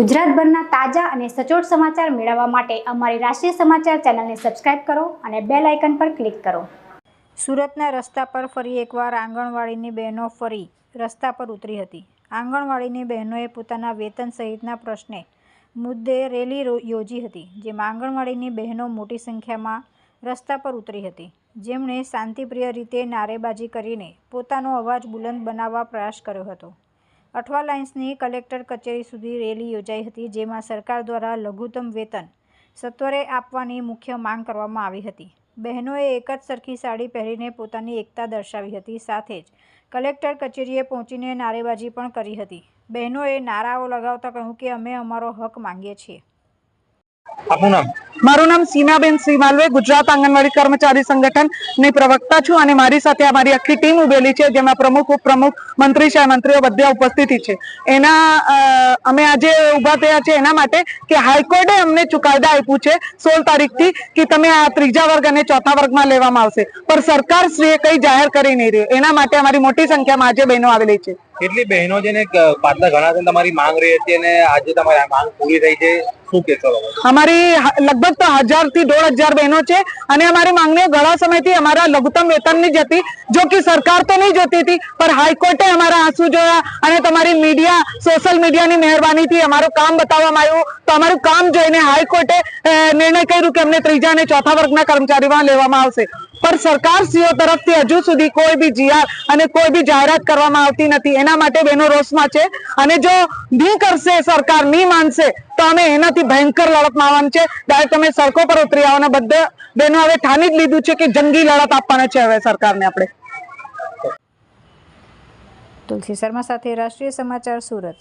ગુજરાતભરના તાજા અને સચોટ સમાચાર મેળવવા માટે અમારી રાષ્ટ્રીય સમાચાર ચેનલને સબસ્ક્રાઇબ કરો અને બેલ આઇકન પર ક્લિક કરો. સુરતના રસ્તા પર ફરી એકવાર આંગણવાડીની બહેનો ફરી રસ્તા પર ઉતરી હતી. આંગણવાડીની બહેનોએ પોતાના વેતન સહિતના પ્રશ્ને મુદ્દે રેલી યોજી હતી, જેમાં આંગણવાડીની બહેનો મોટી સંખ્યામાં રસ્તા પર ઉતરી હતી. જેમણે શાંતિપ્રિય રીતે નારેબાજી કરીને પોતાનો અવાજ બુલંદ બનાવવા પ્રયાસ કર્યો હતો. અઠવા લાઇન્સની કલેક્ટર કચેરી સુધી રેલી યોજાઈ હતી, જેમાં સરકાર દ્વારા લઘુત્તમ વેતન સત્વરે આપવાની મુખ્ય માંગ કરવામાં આવી હતી. બહેનોએ એક જ સરખી સાડી પહેરીને પોતાની એકતા દર્શાવી હતી, સાથે જ કલેક્ટર કચેરીએ પહોંચીને નારેબાજી પણ કરી હતી. બહેનોએ નારાઓ લગાવતા કહ્યું કે, અમે અમારો હક માંગીએ છીએ. આપનું નામ? મારું નામ સીમાબેન શ્રી માલવે ગુજરાત આંગણવાડી કર્મચારી સંગઠનની પ્રવક્તા છું અને મારી સાથે અમારી આખી ટીમ ઉભેલી છે જેમાં પ્રમુખ ઉપપ્રમુખ મંત્રી સાહેબ મંત્રીઓ બધા ઉપસ્થિત છે. એના અમે આજે ઊભા થયા છે એના માટે કે હાઈકોર્ટે અમને ચુકાદા આપ્યું છે સોળ તારીખથી કે તમે આ ત્રીજા વર્ગ અને ચોથા વર્ગમાં લેવામાં આવશે. પણ સરકાર શ્રીએ કઈ જાહેર કરી નહીં રહ્યું. એના માટે અમારી મોટી સંખ્યામાં આજે બહેનો આવેલી છે. કેટલી બહેનો છે ને પાછલા ઘણા તમારી માંગ રહી હતી અને આજે તમારી માંગ પૂરી થઈ છે? અમારી લગભગ તો હજારથી દોઢ હજાર બહેનો છે અને અમારી માંગણીઓ ઘણા સમયથી અમારા લઘુત્તમ વેતનની જ હતી, જો કે સરકાર તો નહીં જતી હતી, પણ હાઈકોર્ટે અમારા આંસુ જોયા અને તમારી મીડિયા, સોશિયલ મીડિયાની મહેરબાનીથી અમારું કામ બતાવવામાં આવ્યું. તો અમારું કામ જોઈને હાઈકોર્ટે નિર્ણય કર્યું કે અમને ત્રીજા અને ચોથા વર્ગના કર્મચારીમાં લેવામાં આવશે. પણ સરકારશ્રીઓ તરફથી હજુ સુધી કોઈ બી જીઆર અને કોઈ બી જાહેરાત કરવામાં આવતી નથી. એના માટે બહેનો રોષમાં છે. અને જો નહીં કરશે સરકાર નહીં માનશે, તો અમે એનાથી ભયંકર લડતમાં આવવાનું છે. ડાયરેક્ટ અમે સડકો પર ઉતરી આવવાના બધા બહેનો હવે ઠાની જ લીધું છે કે જંગી લડત આપવાના છે હવે સરકારને આપણે. તુલસી શર્મા સાથે રાષ્ટ્રીય સમાચાર સુરત.